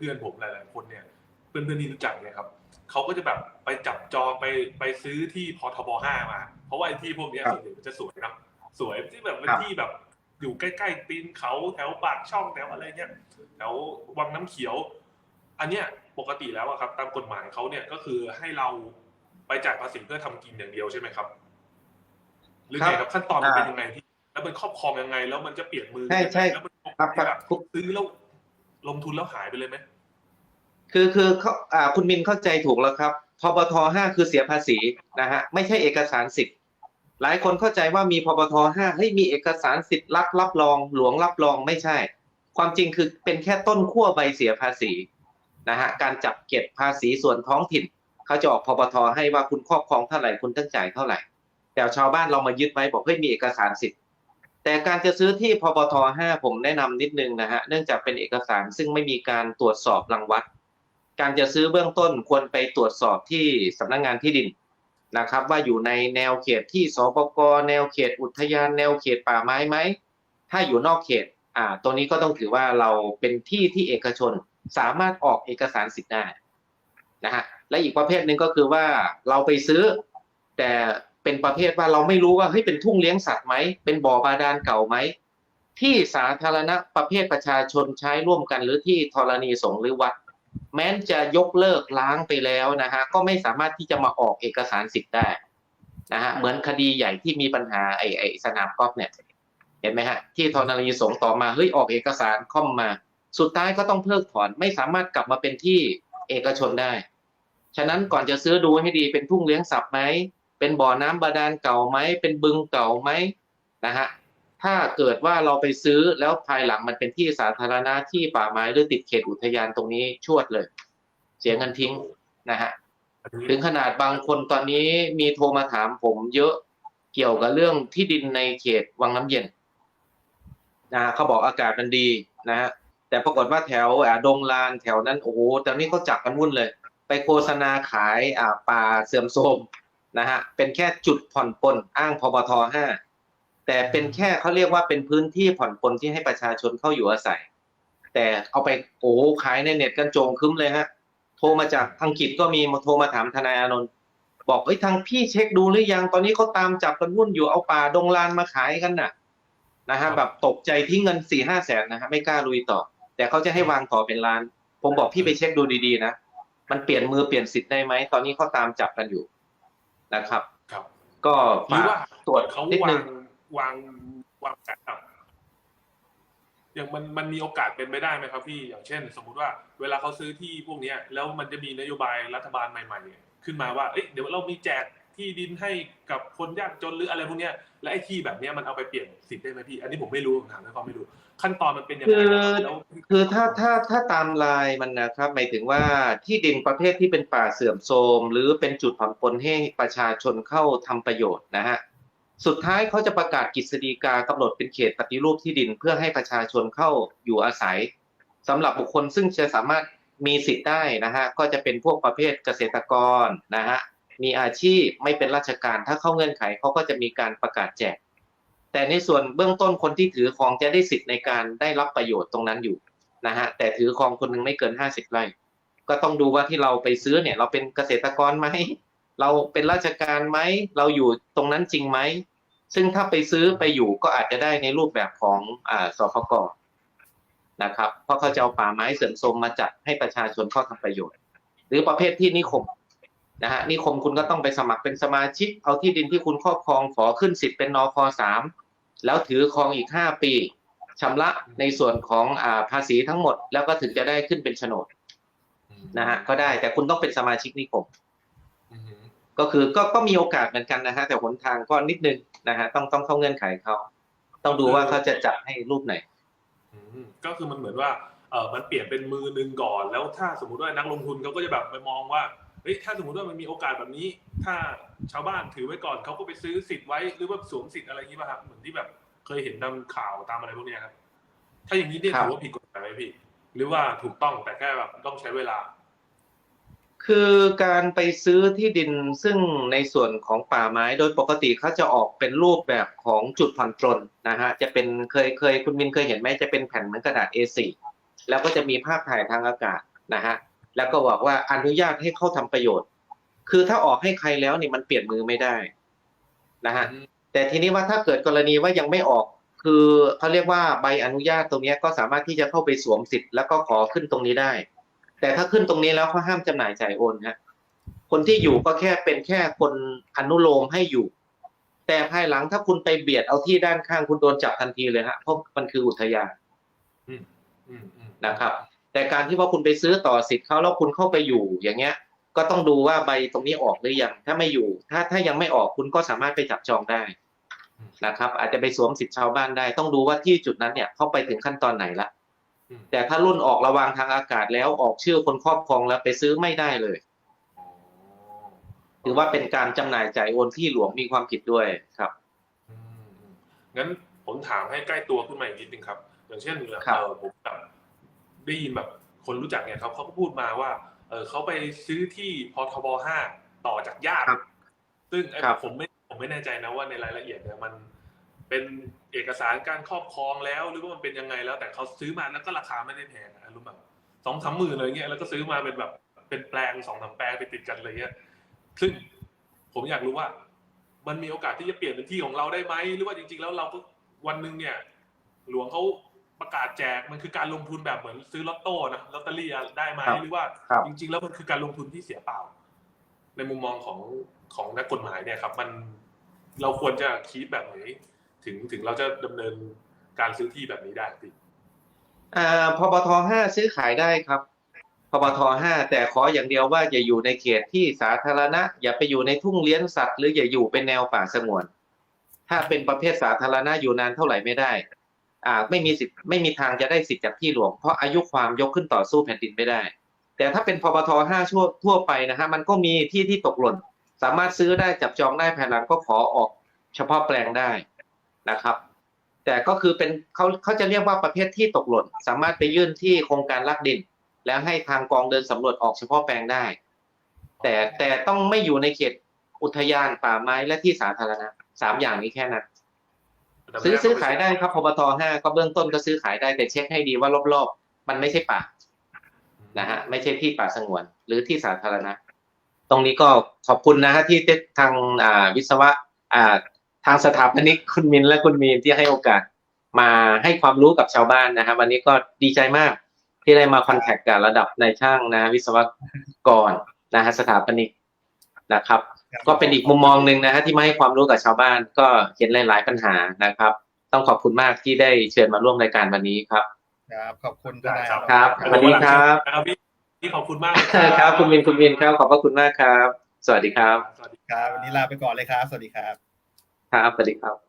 พื่อนๆผมหลาย ๆ คนเนี่ย เพื่อนๆที่รู้จักเนี่ยครับเขาก็จะแบบไปจับจองไปไปซื้อที่พทบห้ามา เพราะว่าไอ้ที่พวกเนี้ยครับส่วนใหญ่มันจะสวยเนอะสวยที่แบบเป็นครับที่แบบอยู่ใกล้ๆตีนเขาแถวปากช่องแถวอะไรเงี้ยแถววังน้ำเขียว อันเนี้ยปกติแล้วอะครับ ตามกฎหมายเขาเนี่ยก็คือให้เราไปจ่ายภาษีเพื่อทำกินอย่างเดียวใช่ไหมครับหรือไงครับขั้นตอนมันเป็นยังไงพี่แล้วมันครอบครองยังไง แล้วมันจะเปลี่ยนมือใช่ใช่แล้วมันครับครับแบบซื้อแล้ว ลงทุนแล้วหายไปเลยไหมคือคือเขาอ่าคุณมินเข้าใจถูกแล้วครับพบทห้าคือเสียภาษีนะฮะไม่ใช่เอกสารสิทธิ์ หลายคนเข้าใจว่ามีพบทห้าเฮ้ยมีเอกสารสิทธิ์รับรับรอง หลวงรับรองไม่ใช่ ความจริงคือเป็นแค่ต้นขั้วใบเสียภาษีนะฮะการจับเก็บภาษีส่วนท้องถิ่นเขาจะออกพบทให้ว่าคุณครอบครองเท่าไหร่คุณต้องจ่ายเท่าไหร่ แต่ชาวบ้านเรามายึดไว้บอกเฮ้ยมีเอกสารสิทธิ์ แต่การจะซื้อที่พบทห้าผมแนะนำนิดนึงนะฮะ เนื่องจากเป็นเอกสารซึ่งไม่มีการตรวจสอบรังวัด การจะซื้อเบื้องต้นควรไปตรวจสอบที่สำนักงงานที่ดินนะครับ ว่าอยู่ในแนวเขตที่สปกแนวเขตอุทยานแนวเขตป่าไม้ไหม ถ้าอยู่นอกเขต อ่า ตัวนี้ก็ต้องถือว่าเราเป็นที่ที่เอกชนสามารถออกเอกสารสิทธิ์ได้นะฮะ และอีกประเภทหนึ่งก็คือว่าเราไปซื้อแต่ เป็นประเภทว่าเราไม่รู้ว่าเฮ้ยเป็นทุ่งเลี้ยงสัตว์ไหมเป็นบ่อบาดาลเก่าไหมที่สาธารณะประเภทประชาชนใช้ร่วมกันหรือที่ธรณีสงฆ์หรือวัด แม้นจะยกเลิกล้างไปแล้วนะฮะก็ไม่สามารถที่จะมาออกเอกสารสิทธิ์ได้นะฮะเหมือนคดีใหญ่ที่มีปัญหาไอ้ไอ้สนามกอล์ฟเนี่ยเห็นไหมฮะที่ธรณีสงฆ์ต่อมาเฮ้ยออกเอกสารค่อมมา สุดท้ายก็ต้องเพิกถอนไม่สามารถกลับมาเป็นที่เอกชนได้ ฉะนั้นก่อนจะซื้อดูให้ดีเป็นทุ่งเลี้ยงสัตว์ไหม เป็นบ่อน้ำบาดาลเก่าไหมเป็นบึงเก่าไหมนะฮะถ้าเกิดว่าเราไปซื้อแล้วภายหลังมันเป็นที่สาธารณะที่ป่าไม้หรือติดเขตอุทยานตรงนี้ชวดเลย เสียเงินทิ้งนะฮะอันนี้ถึงขนาดบางคนตอนนี้มีโทรมาถามผมเยอะเกี่ยวกับเรื่องที่ดินในเขตวังน้ำเย็นนะฮะเขาบอกอากาศมันดีนะฮะแต่ปรากฏว่าแถวอ่าดงลานแถวนั้นโอ้โหตอนนี้เขาจับกันวุ่นเลย ไปโฆษณาขายอ่าป่าเสื่อมโทรม นะฮะเป็นแค่จุดผ่อนปลนอ้างพบทห้าแต่เป็นแค่เขาเรียกว่าเป็นพื้นที่ผ่อนปลนที่ให้ประชาชนเข้าอยู่อาศัย แต่เอาไปโอ้โหขายในเน็ตกันโจงครึ้มเลยฮะโทรมาจากอังกฤษก็มีมาโทรมาถามทนายอานนท์บอกเอ้ยทางพี่เช็คดูหรือยังตอนนี้เขาตามจับกันวุ่นอยู่เอาป่าดงลานมาขายกันน่ะนะฮะแบบตกใจทิ้งเงินสี่ห้าแสนนะฮะไม่กล้าลุยต่อ แต่เขาจะให้วางต่อเป็นล้าน ผมบอกพี่ไปเช็คดูดีๆนะมันเปลี่ยนมือเปลี่ยนสิทธิ์ได้ไหมตอนนี้เขาตามจับกันอยู่ นะครับ ครับ ก็หรือฝากว่าตรวจเขานิดวานึงงวางวางแผนแบบอย่างมันมันมีโอกาสเป็นไปได้ไหมครับพี่อย่างเช่น สมมุติว่าเวลาเขาซื้อที่พวกเนี้ยแล้วมันจะมีนโยบายรัฐบาลใหม่ๆเนี่ยขึ้นมาว่าเอ้ยเดี๋ยวเรามีแจก ที่ดินให้กับคนยากจนหรืออะไรพวกเนี้ยและไอ้ที่แบบเนี้ยมันเอาไปเปลี่ยนสิทธิ์ได้ไหมพี่อันนี้ผมไม่รู้ผมถามด้วยความไม่รู้ ขั้นตอนมันเป็นยังไงนะครับแล้วคือถ้าถ้าถ้าตามลายมันนะครับหมายถึงว่าที่ดินประเภทที่เป็นป่าเสื่อมโทรมหรือเป็นจุดผ่อนปลนให้ประชาชนเข้าทำประโยชน์นะฮะสุดท้ายเขาจะประกาศกฤษฎีกากำหนดเป็นเขตปฏิรูปที่ดินเพื่อให้ประชาชนเข้าอยู่อาศัยสำหรับบุคคลซึ่งจะสามารถมีสิทธิ์ได้นะฮะก็จะเป็นพวกประเภทเกษตรกรนะฮะ มีอาชีพไม่เป็นราชการถ้าเข้าเงื่อนไขเขาก็จะมีการประกาศแจก แต่ในส่วนเบื้องต้นคนที่ถือครองจะได้สิทธิ์ในการได้รับประโยชน์ตรงนั้นอยู่นะฮะแต่ถือครองคนหนึ่งไม่เกินห้าสิบไร่ ก็ต้องดูว่าที่เราไปซื้อเนี่ยเราเป็นเกษตรกรไหมเราเป็นราชการไหมเราอยู่ตรงนั้นจริงไหมซึ่งถ้าไปซื้อไปอยู่ก็อาจจะได้ในรูปแบบของอ่าสพกนะครับ เพราะเขาจะเอาป่าไม้เสื่อมโทรมมาจัดให้ประชาชนเข้าทำประโยชน์ หรือประเภทที่นิคม นะฮะนิคมคุณก็ต้องไปสมัครเป็นสมาชิก เอาที่ดินที่คุณครอบครองขอขึ้นสิทธิ์เป็นนคสามแล้วถือครองอีกห้าปีชำระในส่วนของอ่าภาษีทั้งหมด แล้วก็ถึงจะได้ขึ้นเป็นโฉนดนะฮะก็ได้แต่คุณต้องเป็นสมาชิกนิคมอือหือก็คือก็ก็มีโอกาสเหมือนกันนะฮะแต่หนทางก็นิดนึงนะฮะต้องต้องเข้าเงื่อนไขเขาต้องดูว่าเขาจะจัดให้รูปไหนอืมก็คือมันเหมือนว่าเออมันเปลี่ยนเป็นมือหนึ่งก่อน แล้วถ้าสมมุติว่านักลงทุนเขาก็จะแบบไปมองว่า เฮ้ยถ้าสมมติว่ามันมีโอกาสแบบนี้ ถ้าชาวบ้านถือไว้ก่อนเขาก็ไปซื้อสิทธิ์ไว้หรือว่าสวมสิทธิ์อะไรอย่างนี้ป่ะครับเหมือนที่แบบเคยเห็นตามข่าวตามอะไรพวกเนี้ยครับ ถ้าอย่างนี้เนี่ยครับถือว่าผิดกฎหมายไหมพี่ หรือว่าถูกต้องแต่แค่แบบต้องใช้เวลา คือการไปซื้อที่ดินซึ่งในส่วนของป่าไม้โดยปกติเขาจะออกเป็นรูปแบบของจุดผ่อนปลนนะฮะจะเป็นเคยเคยคุณมินเคยเห็นไหมจะเป็นแผ่นเหมือนกระดาษ A4 แล้วก็จะมีภาพถ่ายทางอากาศนะฮะ แล้วก็บอกว่าอนุญาตให้เข้าทำประโยชน์ คือถ้าออกให้ใครแล้วนี่มันเปลี่ยนมือไม่ได้นะฮะแต่ทีนี้ว่าถ้าเกิดกรณีว่ายังไม่ออก คือเขาเรียกว่าใบอนุญาตตรงเนี้ยก็สามารถที่จะเข้าไปสวมสิทธิ์แล้วก็ขอขึ้นตรงนี้ได้ แต่ถ้าขึ้นตรงนี้แล้วเขาห้ามจำหน่ายจ่ายโอนฮะคนที่อยู่ก็แค่เป็นแค่คนอนุโลมให้อยู่ แต่ภายหลังถ้าคุณไปเบียดเอาที่ด้านข้างคุณโดนจับทันทีเลยฮะเพราะมันคืออุทยานอืมอืมอืมนะครับ แต่การที่ว่าคุณไปซื้อต่อสิทธิ์เขาแล้วคุณเข้าไปอยู่อย่างเงี้ย ก็ต้องดูว่าใบตรงนี้ออกหรือยังถ้าไม่อยู่ ถ้าถ้ายังไม่ออกคุณก็สามารถไปจับจองได้นะครับ อาจจะไปสวมสิทธิ์ชาวบ้านได้ ต้องดูว่าที่จุดนั้นเนี่ยเข้าไปถึงขั้นตอนไหนละอืมแต่ถ้ารุ่นออกระวางทางอากาศแล้วออกชื่อคนครอบครองแล้วไปซื้อไม่ได้เลยอ๋อถือว่าเป็นการจำหน่ายจ่ายโอนที่หลวงมีความผิดด้วยครับอืมอืมงั้นผมถามให้ใกล้ตัวขึ้นมาอีกนิดนึงครับ อย่างเช่นครับเออผมแบบ ได้ยินแบบคนรู้จักเนี่ยครับเขาก็พูดมาว่า เออเขาไปซื้อที่พทบห้าต่อจากญาติครับซึ่งไอ้ครับผมไม่ผมไม่แน่ใจนะว่าในรายละเอียดเนี่ยมันเป็นเอกสารการครอบครองแล้ว หรือว่ามันเป็นยังไงแล้ว แต่เขาซื้อมาแล้วก็ราคาไม่ได้แพงนะรู้แบบสองสามหมื่นอะไรเงี้ยแล้วก็ซื้อมาเป็นแบบเป็นแปลงสองสามแปลงไปติดกันเลยเงี้ยซึ่งผมอยากรู้ว่า มันมีโอกาสที่จะเปลี่ยนเป็นที่ของเราได้ไหมหรือว่าจริง ๆ แล้วเราก็วันหนึ่งเนี่ย หลวงเขา ประกาศแจกมันคือการลงทุนแบบเหมือนซื้อลอตโต้นะลอตเตอรี่อะได้ไหมครับหรือว่าครับจริง ๆ แล้วมันคือการลงทุนที่เสียเปล่า ในมุมมองของของนักกฎหมายเนี่ยครับ มันเราควรจะคิดแบบไหนถึงถึงเราจะดำเนินการซื้อที่แบบนี้ได้พี่อ่าพบทห้าซื้อขายได้ครับพบทห้าแต่ขออย่างเดียวว่าอย่าอยู่ในเขตที่สาธารณะ อย่าไปอยู่ในทุ่งเลี้ยงสัตว์หรืออย่าอยู่เป็นแนวป่าสงวน ถ้าเป็นประเภทสาธารณะอยู่นานเท่าไหร่ไม่ได้อ่า ไม่มีสิทธิ์ไม่มีทางจะได้สิทธิ์จากที่หลวง เพราะอายุความยกขึ้นต่อสู้แผ่นดินไม่ได้ แต่ถ้าเป็นพบทห้าชั่วทั่วไปนะฮะมันก็มีที่ที่ตกหล่น สามารถซื้อได้จับจองได้ภายหลังก็ขอออกเฉพาะแปลงได้นะครับ แต่ก็คือเป็นเขาเขาจะเรียกว่าประเภทที่ตกหล่น สามารถไปยื่นที่โครงการรักดิน แล้วให้ทางกองเดินสำรวจออกเฉพาะแปลงได้ แต่แต่ต้องไม่อยู่ในเขตอุทยานป่าไม้และที่สาธารณะสามอย่างนี้แค่นั้น ซื้อซื้อขายได้ครับพบทห้าก็เบื้องต้นก็ซื้อขายได้แต่เช็คให้ดีว่ารอบๆ มันไม่ใช่ป่านะฮะไม่ใช่ที่ป่าสงวน หรือที่สาธารณะ ตรงนี้ก็ขอบคุณนะฮะที่ทางอ่าวิศวะอ่าทางสถาปนิกคุณมินและคุณมีนที่ให้โอกาสมาให้ความรู้กับชาวบ้านนะฮะวันนี้ก็ดีใจมากที่ได้มาคอนแทคกับระดับนายช่างนะ วิศวกรนะฮะสถาปนิกนะครับ ก็เป็นอีกมุมมองหนึ่งนะฮะที่มาให้ความรู้กับชาวบ้านก็เห็นหลาย ๆ ปัญหานะครับ ต้องขอบคุณมากที่ได้เชิญมาร่วมรายการวันนี้ครับครับขอบคุณทนายครับครับสวัสดีครับนะครับพี่พี่ขอบคุณมากเลยครับ คุณมินคุณมินครับขอบพระคุณมากครับ สวัสดีครับ สวัสดีครับ วันนี้ลาไปก่อนเลยครับ สวัสดีครับ ครับสวัสดีครับ